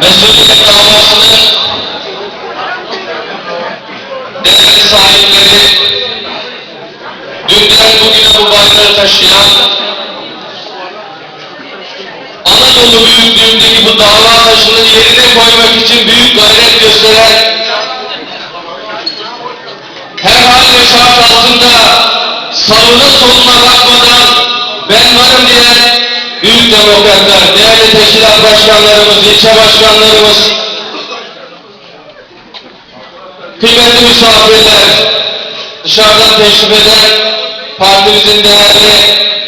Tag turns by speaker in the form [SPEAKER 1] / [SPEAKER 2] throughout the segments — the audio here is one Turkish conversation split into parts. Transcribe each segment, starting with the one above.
[SPEAKER 1] mesuliyet davasının değerli sahipleri, dünden bugüne bu bayrağı taşıyan, Anadolu büyüklüğündeki bu dava taşının yerine koymak için büyük gayret gösteren, her hal ve şart altında sağına soluna bakmadan ben varım diyen büyük demokratlar, değerli teşkilat başkanlarımız, ilçe başkanlarımız, kıymetli misafirler, dışarıdan teşrif eden partimizin değerli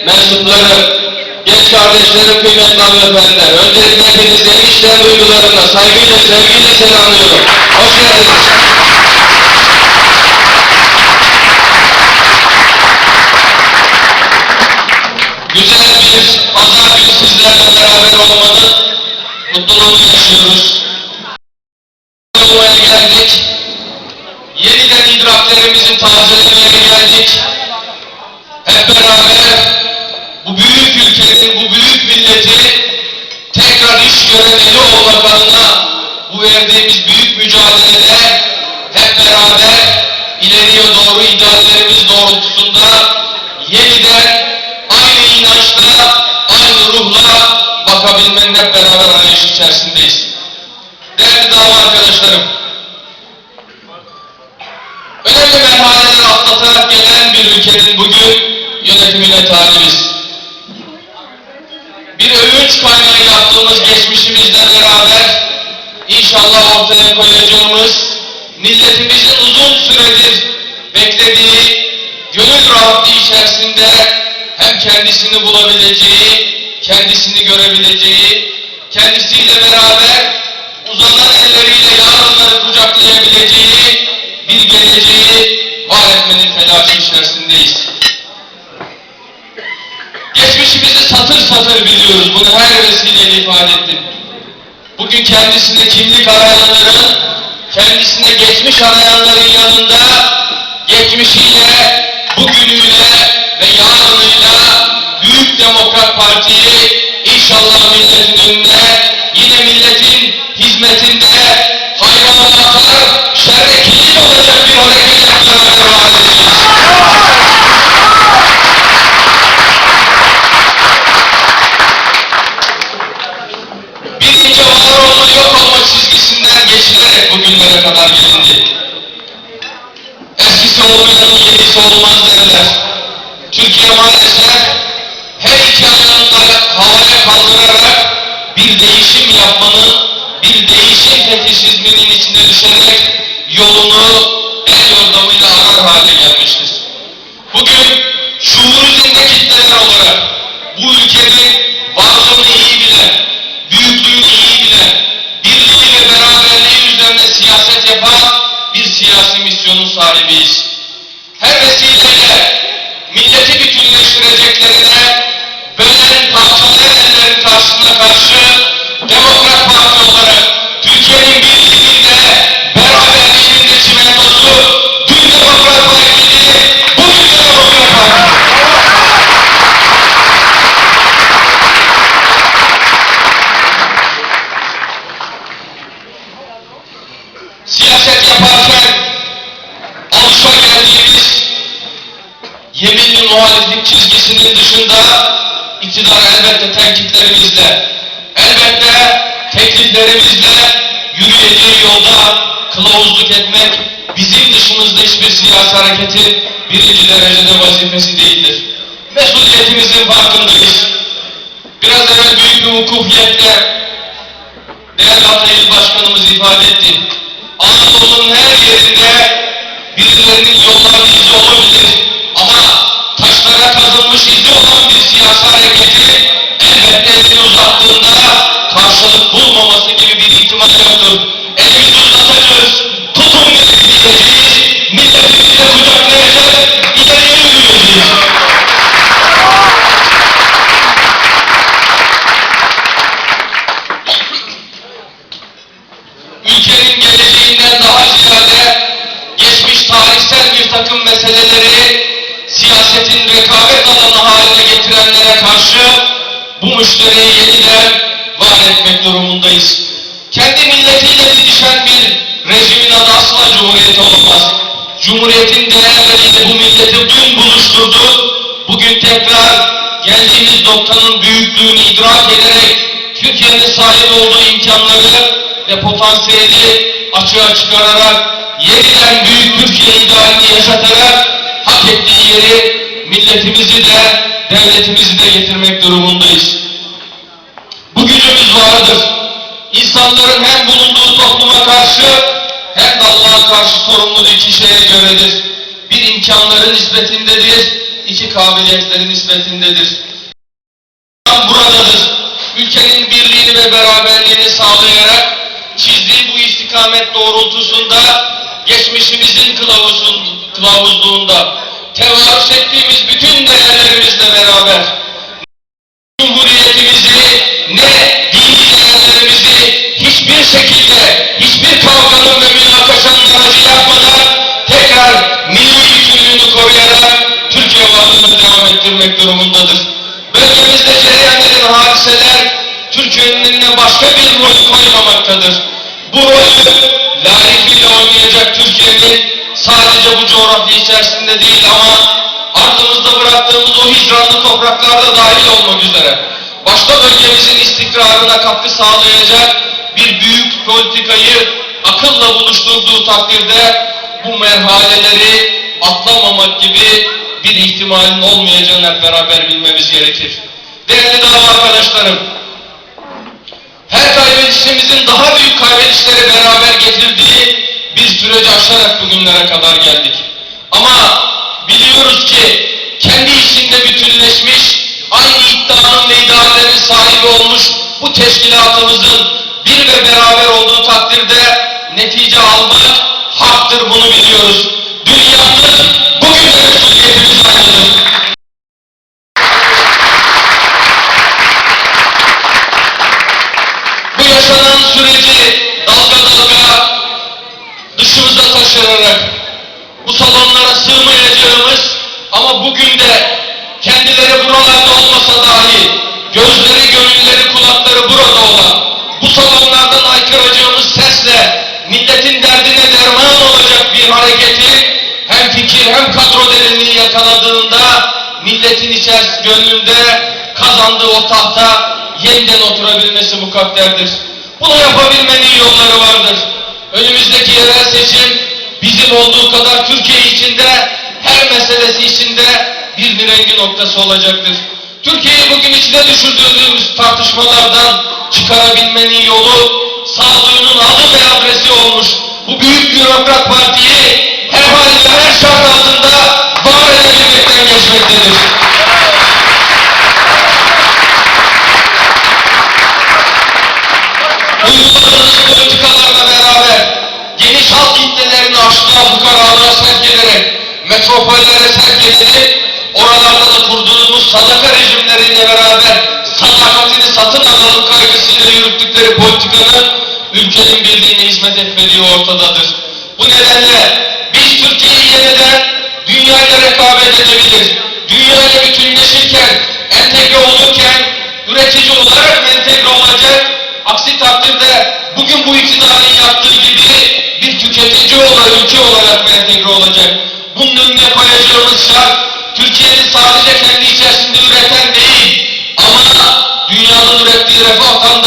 [SPEAKER 1] mensupları, genç kardeşlerim, kıymetli hanımefendiler, öncelikle hepinizi en içten duygularımla, saygıyla, sevgiyle selamlıyorum. Hoş geldiniz. Güzel bir sizlerle beraber olmanın mutluluğunu yaşıyoruz. Olmaya geldik. Yeniden idraklerimizi tazelemeye bugün yönetimine talibiz. Bir övünç kaynağı yaptığımız geçmişimizle beraber inşallah ortaya koyacağımız milletimizin uzun süredir beklediği gönül rahatlığı içerisinde hem kendisini bulabileceği, kendisini görebileceği, kendisiyle beraber uzanan elleriyle yarınları kucaklayabileceği bir geleceği var etmenin telaşı içerisindeyiz. Satır biliyoruz. Bunu her vesileyle ifade ettim. Bugün kendisine kimlik arayanların, kendisine geçmiş arayanların yanında geçmişiyle, bugünüyle ve yarınıyla Büyük Demokrat Parti'yi inşallah milletin önüne, misyonun dışımızda hiçbir siyasi hareketin birinci derecede vazifesi değildir. Mesuliyetimizin farkındayız. Biraz evvel büyük bir vukufiyetle değerli Atayıl Başkanımız ifade etti. Anadolu'nun her yerinde birilerinin yollarını izi olabilir. Ama taşlara kazınmış izi olan bir siyasi hareketi elbette elini uzattığında karşılık bulmaması gibi bir ihtimal yoktur. Elimizi uzatacağız, ülkenin geleceğinden daha ziyade geçmiş tarihsel bir takım meseleleri siyasetin rekabet alanı haline getirenlere karşı bu müşteriyi noktanın büyüklüğünü idrak ederek Türkiye'nin sahip olduğu imkanları ve potansiyeli açığa çıkararak yeniden büyük Türkiye idealini yaşatarak hak ettiği yeri milletimizi de devletimizi de getirmek durumundayız. Bu gücümüz vardır. İnsanların hem bulunduğu topluma karşı hem de Allah'a karşı sorumluluğu iki şeye göredir. Bir imkanların nispetindedir, iki kabiliyetlerin nispetindedir. Buradadır. Ülkenin birliğini ve beraberliğini sağlayarak çizdiği bu istikamet doğrultusunda geçmişimizin kılavuzun, kılavuzluğunda tevarüs ettiğimiz bütün değerlerimizle beraber Cumhuriyetimizi ne dini değerlerimizi hiçbir şekilde hiçbir kavganın ve münakaşanın aracı yapmadan tekrar milli bütünlüğünü koruyarak Türkiye varlığını devam ettirmek durumundadır. Önüne başka bir rol koymamaktadır. Bu rolü layıkıyla oynayacak Türkiye'nin sadece bu coğrafya içerisinde değil ama ardımızda bıraktığımız o hicranlı topraklarda dahil olmak üzere başta bölgemizin istikrarına katkı sağlayacak bir büyük politikayı akılla buluşturduğu takdirde bu merhaleleri atlamamak gibi bir ihtimalin olmayacağını hep beraber bilmemiz gerekir. Değerli dava arkadaşlarım, her kaybedişimizin daha büyük kaybedişleri beraber getirdiği bir süreci aşarak bugünlere kadar geldik. Ama biliyoruz ki kendi içinde bütünleşmiş, aynı iddianın ve ideallerin sahibi olmuş bu teşkilatımızın bir ve beraber olduğu takdirde netice almak haktır bunu hareketi hem fikir hem kadro derinliği yakaladığında milletin içerisinde gönlünde kazandığı o tahta yeniden oturabilmesi mukadderdir. Bunu yapabilmenin yolları vardır. Önümüzdeki yerel seçim bizim olduğu kadar Türkiye içinde her meselesi içinde bir direngi noktası olacaktır. Türkiye'yi bugün içine düşürdüğümüz tartışmalardan çıkarabilmenin yolu sağduyunun adı ve adresi olmuş bu büyük bürokrat partiyi ülkenin birliğine hizmet etmediği ortadadır. Bu nedenle biz Türkiye'yi yeniden dünyayla rekabet edebilir, dünyayla bütünleşirken, entegre olurken, üretici olarak entegre olacak, Aksi takdirde bugün bu iktidarın yaptığı gibi bir tüketici olarak, ülke olarak entegre olacak? Bunun önüne koyacağımız şart, Türkiye'nin sadece kendi içerisinde üreten değil, ama dünyanın ürettiği refahtan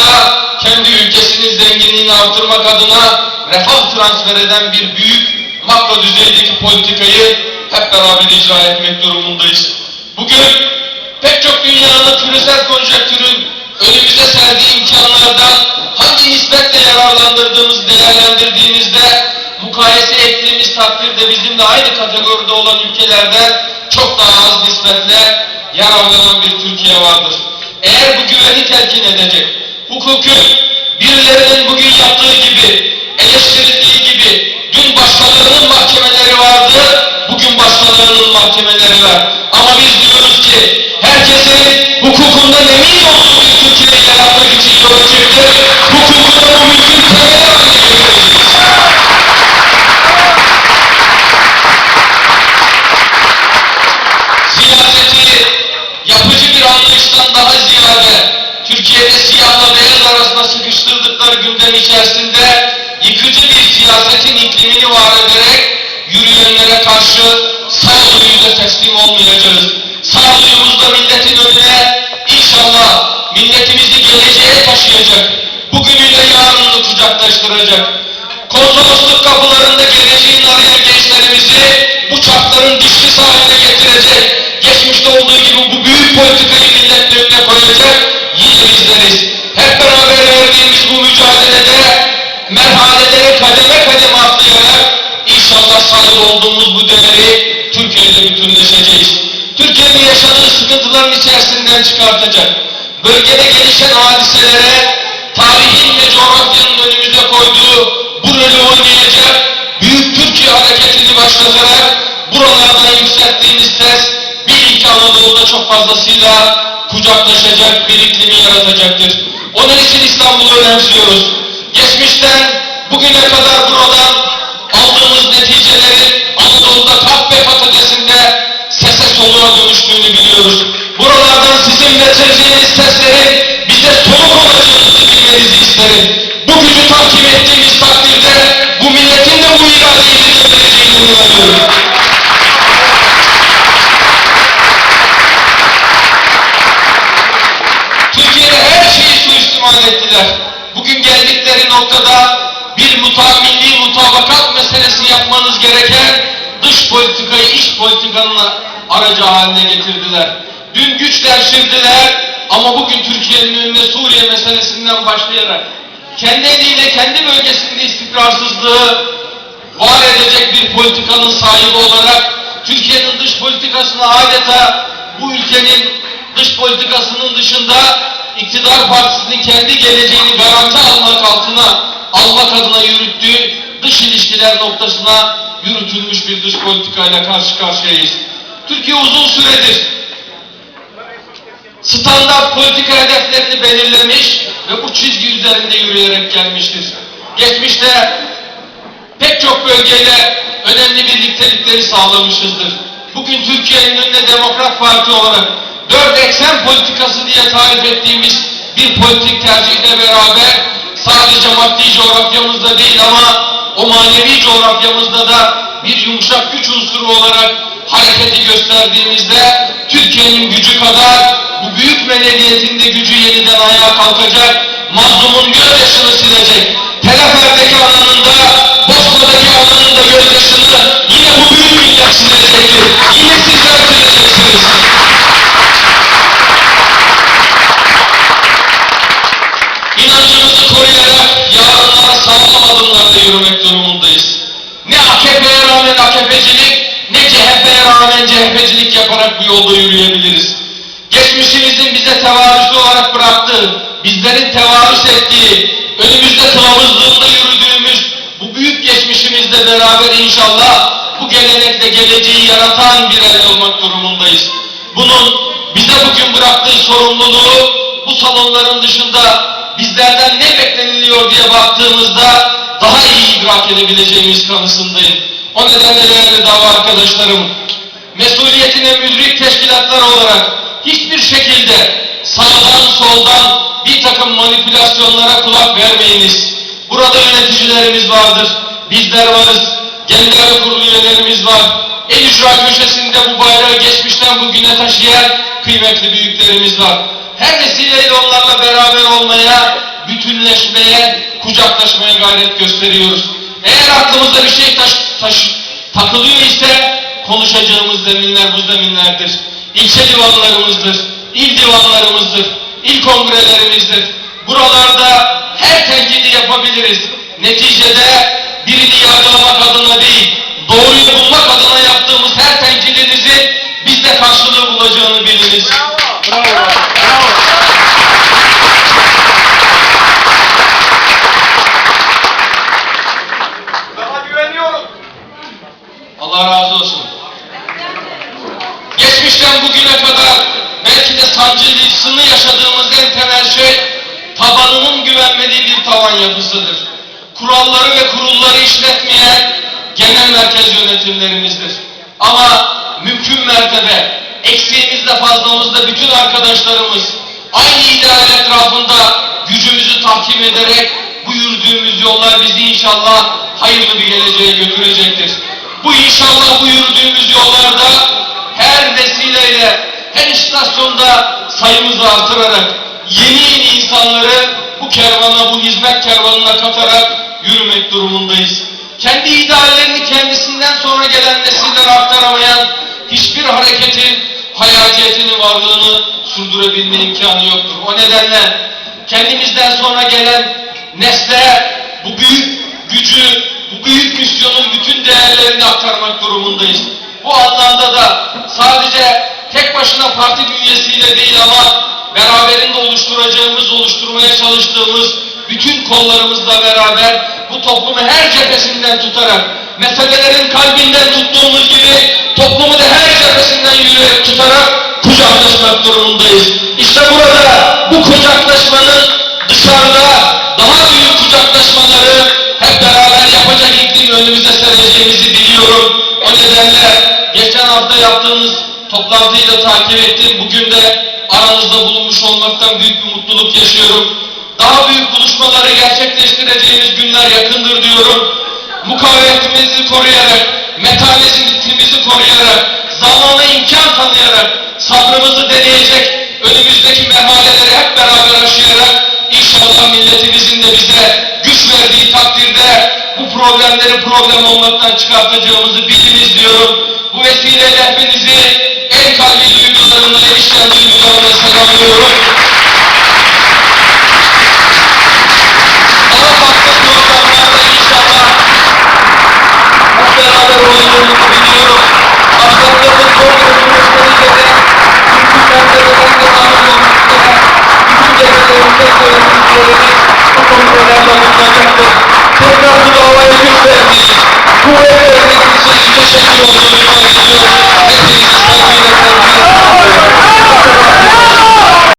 [SPEAKER 1] artırmak adına refah transfer eden bir büyük makro düzeydeki politikayı hep beraber icra etmek durumundayız. Bugün pek çok dünyanın küresel konjonktürün önümüze serdiği imkanlardan hangi nispetle yararlandırdığımız, değerlendirdiğimizde mukayese ettiğimiz takdirde bizimle aynı kategoride olan ülkelerden çok daha az nispetle yararlanan bir Türkiye vardır. Eğer bu güveni telkin edecek, hukukun birilerinin bugün yaptığı gibi, eleştirildiği gibi dün başkalarının mahkemeleri vardı, bugün başkalarının mahkemeleri var. Ama biz diyoruz ki herkesin hukukundan emin olduğu bir Türkiye'yi yaratmak için yola çıktık. Taşıyacak, bugünüyle yarınını kucaklaştıracak. Konsolosluk kapılarında geleceğin arayan gençlerimizi bu çarkların dişlisi haline getirecek, geçmişte olduğu gibi bu büyük politikayı milletin önüne koyacak, yine bizleriz. Hep beraber verdiğimiz bu mücadelede merhaleleri kademe kademe atlayarak inşallah sahip olduğumuz bu değeri Türkiye'de bütünleşeceğiz. Türkiye'nin yaşadığı sıkıntıların içerisinden çıkartacak. Bölgede gelişen hadiselere tarihin ve coğrafyanın önümüze koyduğu bu rolü oynayacak büyük Türkiye hareketini başlatarak buralardan yükselttiğimiz ses bir iki Anadolu'da çok fazlasıyla kucaklaşacak bir iklimi yaratacaktır. Onun için İstanbul'u önemsiyoruz. Geçmişten bugüne kadar buradan aldığımız neticelerin Anadolu'da kap ve patatesinde sese soluğa dönüştüğünü biliyoruz. Buralardan sizin getireceğiniz seslerin bize soluk olacağınızı bilmenizi isterim. Bu gücü takip ettiğimiz takdirde kendi eliyle kendi bölgesinde istikrarsızlığı var edecek bir politikanın sahibi olarak Türkiye'nin dış politikasını adeta bu ülkenin dış politikasının dışında iktidar partisinin kendi geleceğini garanti almak altına almak adına yürüttüğü dış ilişkiler noktasına yürütülmüş bir dış politikayla karşı karşıyayız. Türkiye uzun süredir standart politika hedeflerini belirlemiş ve bu çizgi üzerinde yürüyerek gelmiştir. Geçmişte pek çok bölgeyle önemli birliktelikleri sağlamışızdır. Bugün Türkiye'nin önüne Demokrat Parti olarak dört eksen politikası diye tarif ettiğimiz bir politik tercihle beraber sadece maddi coğrafyamızda değil ama o manevi coğrafyamızda da bir yumuşak güç unsuru olarak hareketi gösterdiğimizde Türkiye'nin gücü kadar bu büyük medeniyetin de gücü yeniden ayağa kalkacak, mazlumun gözyaşını silecek. Teleferdeki ananın da, Bosna'daki ananın da gözyaşını yine bu büyük millet silecektir. Yine sizler sileceksiniz. Gelenekle geleceği yaratan bir el olmak durumundayız. Bunun bize bugün bıraktığı sorumluluğu bu salonların dışında bizlerden ne bekleniliyor diye baktığımızda daha iyi idrak edebileceğimiz kanısındayım. O nedenle değerli dava arkadaşlarım, mesuliyetine müdrik teşkilatlar olarak hiçbir şekilde sağdan soldan bir takım manipülasyonlara kulak vermeyiniz. Burada yöneticilerimiz vardır, bizler varız, genel kurulu üyelerimiz var. En ücra köşesinde bu bayrağı geçmişten bugüne taşıyan kıymetli büyüklerimiz var. Her vesileyle onlarla beraber olmaya, bütünleşmeye, kucaklaşmaya gayret gösteriyoruz. Eğer aklımıza bir şey taş, taş, takılıyor ise konuşacağımız zeminler bu zeminlerdir. İlçe divanlarımızdır, il divanlarımızdır, il kongrelerimizdir. Buralarda her tenkidi yapabiliriz. Neticede birini yargılamak adına değil, doğruyu bulmak adına yönetimlerimizdir. Ama mümkün mertebe eksiğimizde fazlamızda bütün arkadaşlarımız aynı ideal etrafında gücümüzü tahkim ederek bu yürüdüğümüz yollar bizi inşallah hayırlı bir geleceğe götürecektir. Bu inşallah bu yürüdüğümüz yollarda her vesileyle, her istasyonda sayımızı artırarak yeni yeni insanları bu kervana, bu hizmet kervanına katarak yürümek durumundayız. Kendi ideallerini kendisinden sonra gelen nesillere aktaramayan hiçbir hareketin hayatiyetinin varlığını sürdürebilme imkanı yoktur. O nedenle kendimizden sonra gelen nesle bu büyük gücü, bu büyük misyonun bütün değerlerini aktarmak durumundayız. Bu anlamda da sadece tek başına parti bünyesiyle değil ama beraberinde oluşturacağımız, oluşturmaya çalıştığımız bütün kollarımızla beraber bu toplumu her cephesinden tutarak, meselelerin kalbinden tuttuğumuz gibi toplumu da her cephesinden yürüyerek tutarak kucaklaşmak durumundayız. İşte burada bu kucaklaşmanın dışarıda daha büyük kucaklaşmaları hep beraber yapacak iklim önümüze sereceğimizi biliyorum. O nedenle geçen hafta yaptığımız toplantıyı da takip ettim. Bugün de aranızda bulunmuş olmaktan büyük bir mutluluk yaşıyorum. Daha büyük buluşmaları gerçekleştireceğimiz günler yakındır diyorum. Mukavemetimizi koruyarak, metanetimizi koruyarak, zamana imkan tanıyarak, sabrımızı deneyecek, önümüzdeki merhaleleri hep beraber aşayarak inşallah milletimizin de bize güç verdiği takdirde bu problemleri problem olmaktan çıkartacağımızı biliniz diyorum. Bu vesileyle hepinizi en kalbi duygularımla, selamlıyorum.